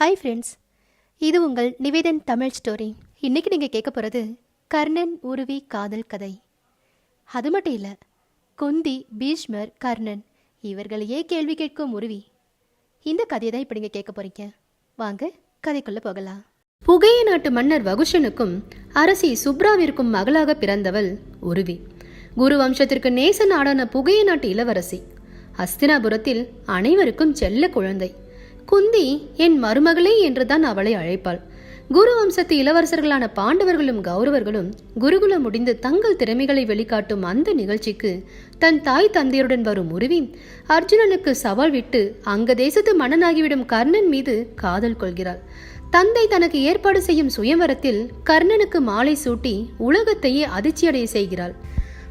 Hi friends இது உங்கள் Nivedhan Tamil story இன்றைக்கி நீங்கள் கேட்க போகிறது கர்ணன் உருவி காதல் கதை. அது மட்டும் இல்லை குந்தி பீஷ்மர் கர்ணன் இவர்களையே கேள்வி கேட்கும் உருவி. இந்த கதையை தான் இப்போ நீங்கள் கேட்க போறீங்க. வாங்க கதைக்குள்ளே போகலாம். புகைய நாட்டு மன்னர் வகுஷனுக்கும் அரசி சுப்ராவிற்கும் மகளாக பிறந்தவள் உருவி. குரு வம்சத்திற்கு நேச நாடான புகைய நாட்டு இளவரசி. அஸ்தினாபுரத்தில் அனைவருக்கும் செல்ல குழந்தை. குந்தி என் மருமகளே என்றுதான் அவளை அழைப்பாள். குரு வம்சத்து இளவரசர்களான பாண்டவர்களும் கௌரவர்களும் குருகுலம் முடிந்து தங்கள் திறமைகளை வெளிக்காட்டும் அந்த நிகழ்ச்சிக்கு தன் தாய் தந்தையருடன் வரும் உருவி அர்ஜுனனுக்கு சவால் விட்டு அங்க தேசத்து மன்னனாகிவிடும் கர்ணன் மீது காதல் கொள்கிறாள். தந்தை தனக்கு ஏற்பாடு செய்யும் சுயவரத்தில் கர்ணனுக்கு மாலை சூட்டி உலகத்தையே அதிர்ச்சியடைய செய்கிறாள்.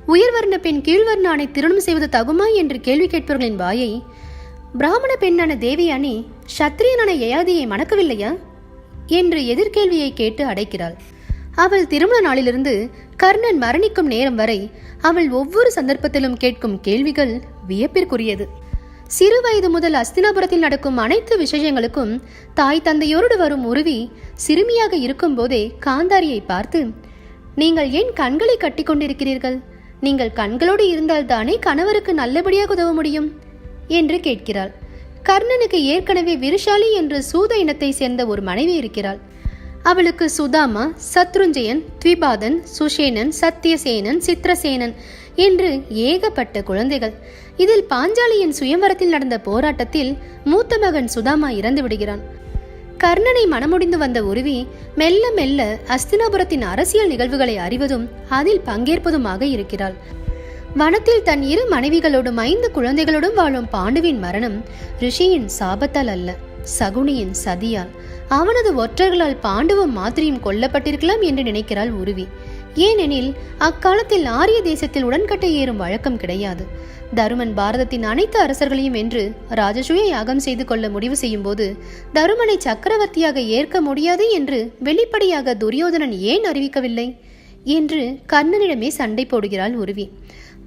உயர்வர்ண பெண் கீழ்வர்ண ஆணை திருமணம் செய்வது தகுமா என்று கேள்வி கேட்பவர்களின் வாயை பிராமண பெண்ணான தேவியானி சத்திரியனான யயாதியை மணக்கவில்லையா? என்று எதிர்கேள்வியை கேட்டு அடைக்கிறாள். அவள் திருமண நாளிலிருந்து கர்ணன் மரணிக்கும் நேரம் வரை அவள் ஒவ்வொரு சந்தர்ப்பத்திலும் கேட்கும் கேள்விகள் வியப்பிற்குரியது. சிறு வயது முதல் அஸ்தினாபுரத்தில் நடக்கும் அனைத்து விஷயங்களுக்கும் தாய் தந்தையோடு வரும் உருவி சிறுமியாக இருக்கும்போதே காந்தாரியை பார்த்து நீங்கள் ஏன் கண்களை கட்டி கொண்டிருக்கிறீர்கள் நீங்கள் கண்களோடு இருந்தால்தானே கணவருக்கு நல்லபடியாக உதவ முடியும்? என்று கேட்கிறாள். கர்ணனுக்கு ஏற்கனவே விருஷாலி என்ற சூத இனத்தை சேர்ந்த ஒரு மனைவி இருக்கிறாள். அவளுக்கு சுதாமா சத்ருஞ்சயன் த்விபாதன் சுஷேனன் சத்தியசேனன் சித்ரசேனன் என்று ஏகப்பட்ட குழந்தைகள். இதில் பாஞ்சாலியின் சுயம்பரத்தில் நடந்த போராட்டத்தில் மூத்த மகன் சுதாமா இறந்து விடுகிறான். கர்ணனை மனமுடிந்து வந்த உருவி மெல்ல மெல்ல அஸ்தினாபுரத்தின் அரசியல் நிகழ்வுகளை அறிவதும் அதில் பங்கேற்பதுமாக இருக்கிறாள். வனத்தில் தன் இரு மனைவிகளோடும் ஐந்து குழந்தைகளோடும் வாழும் பாண்டுவின் மரணம் ரிஷியின் சாபத்தால் அல்ல சகுனியின் சதியால். அவனது ஒற்றர்களால் பாண்டுவும் மாதிரியும் கொல்லப்பட்டிருக்கலாம் என்று நினைக்கிறாள் உருவி. ஏனெனில் அக்காலத்தில் ஆரிய தேசத்தில் உடன்கட்டை ஏறும் வழக்கம் கிடையாது. தருமன் பாரதத்தின் அனைத்து அரசர்களையும் வென்று ராஜசூய யாகம் செய்து கொள்ள முடிவு செய்யும் போது தருமனை சக்கரவர்த்தியாக ஏற்க முடியாது என்று வெளிப்படையாக துரியோதனன் ஏன் அறிவிக்கவில்லை? என்று கர்ணனிடமே சண்டை போடுகிறாள் உருவி.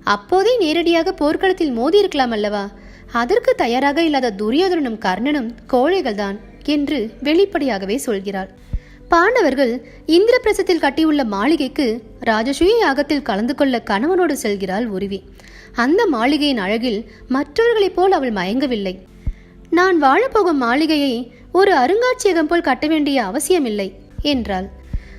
அப்போதே நேரடியாக போர்க்களத்தில் மோதி இருக்கலாம் அல்லவா? அதற்கு தயாராக இல்லாத துரியோதனனும் கர்ணனும் கோழைகள்தான் என்று வெளிப்படையாகவே சொல்கிறாள். பாண்டவர்கள் இந்திரபிரசத்தில் கட்டியுள்ள மாளிகைக்கு ராஜசூய யாகத்தில் கலந்து கொள்ள கணவனோடு செல்கிறாள் உருவி. அந்த மாளிகையின் அழகில் மற்றவர்களைப் போல் அவள் மயங்கவில்லை. நான் வாழப்போகும் மாளிகையை ஒரு அருங்காட்சியகம் போல் கட்ட வேண்டிய அவசியமில்லை என்றாள்.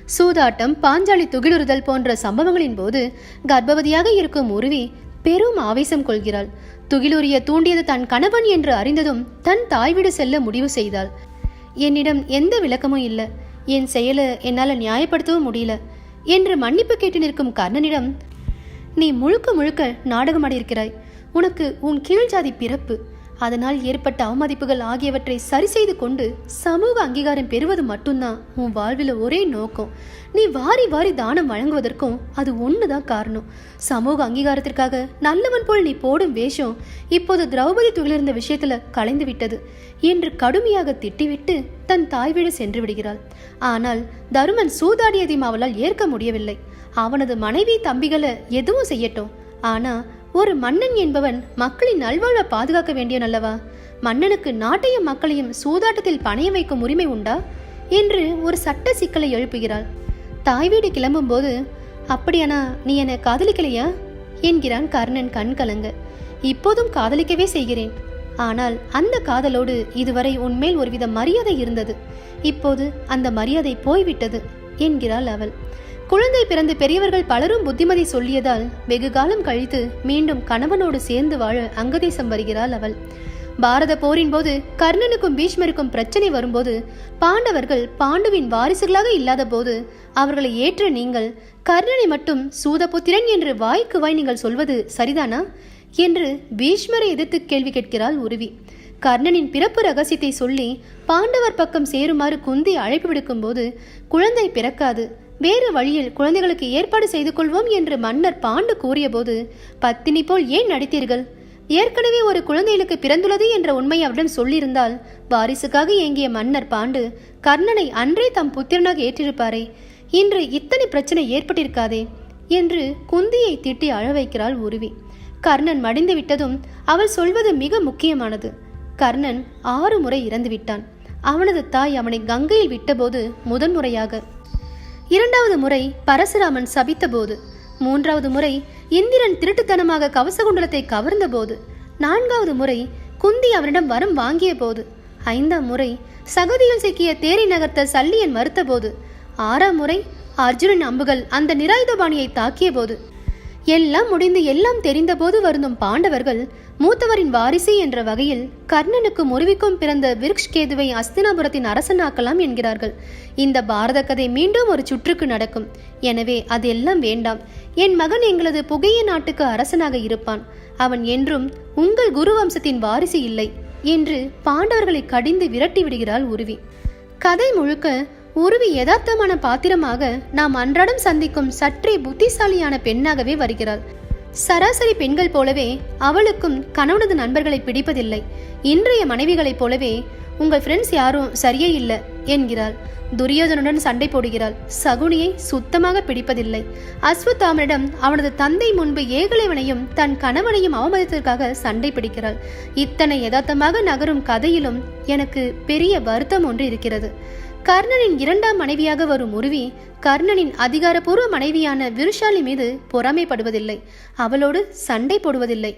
சூதாட்டம் பாஞ்சாலி துகிலுறுதல் போன்ற சம்பவங்களின் போது கர்ப்பவதியாக இருக்கும் உருவி பெரும் ஆவேசம் கொள்கிறாள். துகிலுரிய தூண்டியது தன் கணவன் என்று அறிந்ததும் தன் தாய் வீடு செல்ல முடிவு செய்தாள். என்னிடம் எந்த விளக்கமும் இல்லை. என் செயலை என்னால் நியாயப்படுத்தவும் முடியல என்று மன்னிப்பு கேட்டு நிற்கும் கர்ணனிடம் நீ முழுக்க முழுக்க நாடகமாடியிருக்கிறாய். உனக்கு உன் கீழ் ஜாதி பிறப்பு. அதனால் ஏற்பட்ட அவமதிப்புகள் ஆகியவற்றை சரி செய்து கொண்டு சமூக அங்கீகாரம் பெறுவது மட்டும்தான் உன் வாழ்வில் ஒரே நோக்கம். நீ வாரி வாரி தானம் வழங்குவதற்கும் அது ஒண்ணுதான் காரணம். சமூக அங்கீகாரத்திற்காக நல்லவன் போல் நீ போடும் வேஷம் இப்போது திரௌபதி துகளிருந்த விஷயத்துல கலைந்து விட்டது. என்று கடுமையாக திட்டிவிட்டு தன் தாய் வீடு சென்று விடுகிறாள். ஆனால் தருமன் சூதாடியதையும் அவளால் ஏற்க முடியவில்லை. அவனது மனைவி தம்பிகளை எதுவும் செய்யட்டும். ஆனா ஒரு மன்னன் என்பவன் மக்களின் நல்வாழ்வை பாதுகாக்க வேண்டியவன் அல்லவா? மன்னனுக்கு நாட்டையும் மக்களையும் சூதாட்டத்தில் பணைய வைக்கும் உரிமை உண்டா? என்று ஒரு சட்ட சிக்கலை எழுப்புகிறாள். தாய் வீடு கிளம்பும்போது அப்படியானா நீ என்னை காதலிக்கலையா? என்கிறான் கர்ணன் கண் கலங்க. இப்போதும் காதலிக்கவே செய்கிறேன். ஆனால் அந்த காதலோடு இதுவரை உன்மேல் ஒருவித மரியாதை இருந்தது. இப்போது அந்த மரியாதை போய்விட்டது. என்கிறாள் அவள். குழந்தை பிறந்து பெரியவர்கள் பலரும் புத்திமதி சொல்லியதால் வெகு காலம் கழித்து மீண்டும் கணவனோடு சேர்ந்து வாழ அங்கதேசம் வருகிறாள் அவள். பாரத போரின் போது கர்ணனுக்கும் பீஷ்மருக்கும் பிரச்சனை வரும்போது பாண்டவர்கள் பாண்டுவின் வாரிசுகளாக இல்லாத போது அவர்களை ஏற்ற நீங்கள் கர்ணனை மட்டும் சூதபுத்திரன் என்று வாய்க்கு வாய் நீங்கள் சொல்வது சரிதானா? என்று பீஷ்மரை எதிர்த்து கேள்வி கேட்கிறாள் உருவி. கர்ணனின் பிறப்பு ரகசியத்தை சொல்லி பாண்டவர் பக்கம் சேருமாறு குந்தி அழைப்பு விடுக்கும்போது குழந்தை பிறக்காது. வேறு வழியில் குழந்தைகளுக்கு ஏற்பாடு செய்து கொள்வோம் என்று மன்னர் பாண்டு கூறியபோது பத்தினி போல் ஏன் நடித்தீர்கள்? ஏற்கனவே ஒரு குழந்தைகளுக்கு பிறந்துள்ளது என்ற உண்மை அவரிடம் சொல்லியிருந்தால் வாரிசுக்காக ஏங்கிய மன்னர் பாண்டு கர்ணனை அன்றே தம் புத்திரனாக ஏற்றிருப்பாரே. இன்று இத்தனை பிரச்சனை ஏற்பட்டிருக்காதே என்று குந்தியை திட்டி அழ வைக்கிறாள் உருவி. கர்ணன் மடிந்து விட்டதும் அவள் சொல்வது மிக முக்கியமானது. கர்ணன் ஆறு முறை இறந்து விட்டான். அவனது தாய் அவனை கங்கையில் விட்டபோது முதன்முறையாக இரண்டாவது முறை பரசுராமன் சபித்தபோது. மூன்றாவது முறை இந்திரன் திருட்டுத்தனமாக கவசகுண்டலத்தை கவர்ந்தபோது. நான்காவது முறை குந்தி அவனிடம் வரம் வாங்கிய போது ஐந்தாம் முறை சகதியில் சிக்கிய தேரை நகர்த்த சல்லியன் மறுத்தபோது. ஆறாம் முறை அர்ஜுனன் அம்புகள் அந்த நிராயுதபாணியை தாக்கிய போது எல்லாம் முடிந்து எல்லாம் தெரிந்தபோது வருந்தும் பாண்டவர்கள் மூத்தவரின் வாரிசு என்ற வகையில் கர்ணனுக்கு முறிவிக்கும் பிறந்த விருக்ஷ்கேதுவை அஸ்தினாபுரத்தின் அரசனாக்கலாம் என்கிறார்கள். இந்த பாரத கதை மீண்டும் ஒரு சுற்றுக்கு நடக்கும். எனவே அதெல்லாம் வேண்டாம். என் மகன் எங்களது புகைய நாட்டுக்கு அரசனாக இருப்பான். அவன் என்றும் உங்கள் குரு வம்சத்தின் வாரிசு இல்லை என்று பாண்டவர்களை கடிந்து விரட்டி விடுகிறாள் உருவி. கதை முழுக்க உருவி யதார்த்தமான பாத்திரமாக நாம் அன்றாடம் சந்திக்கும் சற்றே புத்திசாலியான பெண்ணாகவே வருகிறாள். சராசரி பெண்கள் போலவே அவளுக்கும் கணவனது நண்பர்களை பிடிப்பதில்லை. இன்றைய மனைவிகளைப் போலவே உங்கள் ஃப்ரெண்ட்ஸ் யாரும் சரியே இல்லை என்கிறாள். துரியோதனுடன் சண்டை போடுகிறாள். சகுனியை சுத்தமாக பிடிப்பதில்லை. அஸ்வத்தாமனிடம் அவனது தந்தை முன்பு ஏகலைவனையும் தன் கணவனையும் அவமதித்ததற்காக சண்டை பிடிக்கிறாள். இத்தனை யதார்த்தமாக நகரும் கதையிலும் எனக்கு பெரிய வருத்தம் ஒன்று இருக்கிறது. கர்ணனின் இரண்டாம் மனைவியாக வரும் உருவி கர்ணனின் அதிகாரப்பூர்வ மனைவியான விருஷாலி மீது பொறாமைப்படுவதில்லை. அவளோடு சண்டை போடுவதில்லை.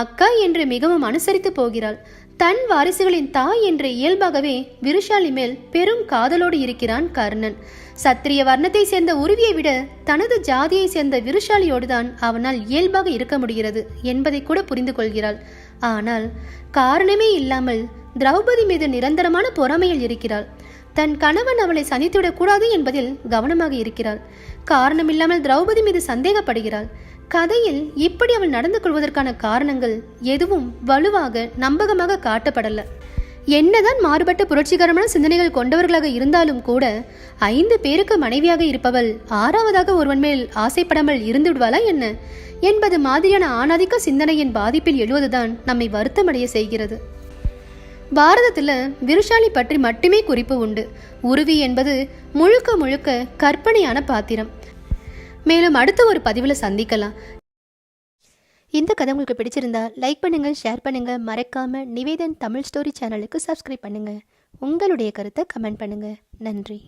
அக்கா என்று மிகவும் அனுசரித்து போகிறாள். தன் வாரிசுகளின் தாய் என்ற இயல்பாகவே விருஷாலி மேல் பெரும் காதலோடு இருக்கிறான் கர்ணன். சத்திரிய வர்ணத்தை சேர்ந்த உருவியை விட தனது ஜாதியை சேர்ந்த விருஷாலியோடுதான் அவனால் இயல்பாக இருக்க முடிகிறது என்பதை கூட புரிந்து கொள்கிறாள். ஆனால் காரணமே இல்லாமல் திரௌபதி மீது நிரந்தரமான பொறாமையில் இருக்கிறாள். தன் கணவன் அவளை சந்தித்துவிடக்கூடாது என்பதில் கவனமாக இருக்கிறாள். காரணமில்லாமல் திரௌபதி மீது சந்தேகப்படுகிறாள். கதையில் இப்படி அவள் நடந்து கொள்வதற்கான காரணங்கள் எதுவும் வலுவாக நம்பகமாக காட்டப்படல. என்னதான் மாறுபட்ட புரட்சிகரமான சிந்தனைகள் கொண்டவர்களாக இருந்தாலும் கூட ஐந்து பேருக்கு மனைவியாக இருப்பவள் ஆறாவதாக ஒருவன் மேல் ஆசைப்படாமல் இருந்து விடுவாளா என்ன? என்பது மாதிரியான ஆணாதிக்க சிந்தனையின் பாதிப்பில் எழுவதுதான் நம்மை வருத்தமடைய செய்கிறது. பாரதத்தில் விருஷாலி பற்றி மட்டுமே குறிப்பு உண்டு. உருவி என்பது முழுக்க முழுக்க கற்பனையான பாத்திரம். மேலும் அடுத்த ஒரு பதிவில் சந்திக்கலாம். இந்த கதை உங்களுக்கு பிடிச்சிருந்தா லைக் பண்ணுங்கள் ஷேர் பண்ணுங்கள் மறக்காமல் நிவேதன் தமிழ் ஸ்டோரி சேனலுக்கு சப்ஸ்கிரைப் பண்ணுங்கள் உங்களுடைய கருத்தை கமெண்ட் பண்ணுங்கள் நன்றி.